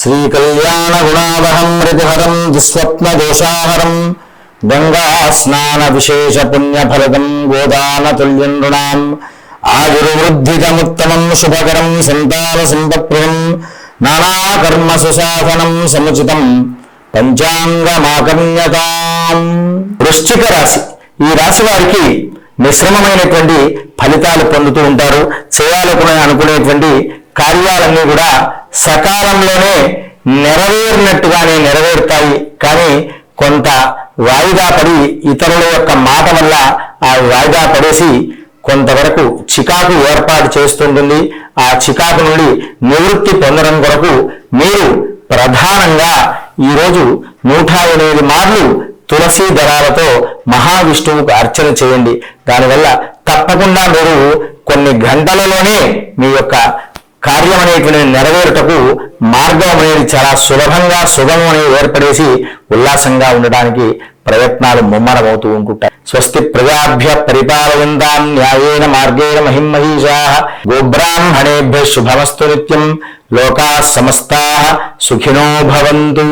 శ్రీకళ్యాణగుణావహం మృతిహరం దుస్వప్నదోషాహరం గంగా స్నాన విశేష పుణ్యఫలదం గోదానతుల్యం నృణాం ఆయుర్వృద్ధితముత్తమం శుభకరం సంతాన సంపత్ప్రదం నానాకర్మ సుశాసనం సముచితం పంచాంగమాకర్ణ్యతాం. వృశ్చిక రాశి. ఈ రాశి వారికి మిశ్రమమైనటువంటి ఫలితాలు పొందుతూ ఉంటారు. చేయాలనుకునే అనుకునేటువంటి కార్యాలన్నీ కూడా సకాలంలోనే నెరవేరినట్టుగానే నెరవేరుతాయి. కానీ కొంత వాయిదా పడి ఇతరుల యొక్క మాట వల్ల ఆ వాయిదా పడేసి కొంతవరకు చికాకు ఏర్పాటు చేస్తుంటుంది. ఆ చికాకు నుండి నివృత్తి పొందడం కొరకు మీరు ప్రధానంగా ఈరోజు నూట ఎనిమిది మార్లు తులసి దళాలతో మహావిష్ణువుకు అర్చన చేయండి. దానివల్ల తప్పకుండా మీరు కొన్ని గంటలలోనే మీ యొక్క కార్యం అనేటువంటి నెరవేరుటకు మార్గం అనేది చాలా సులభంగా సుగమం అనేది ఏర్పడేసి ఉల్లాసంగా ఉండడానికి ప్రయత్నాలు ముమ్మరమవుతూ ఉంటుంటాయి స్వస్తి ప్రజాభ్య పరిపాలయంతాం న్యాయేన మార్గేణ మహిమహీషా. గోబ్రాహ్మణేభ్య శుభమస్తు నిత్యం. లోకా సమస్తా సుఖినో భవంతు.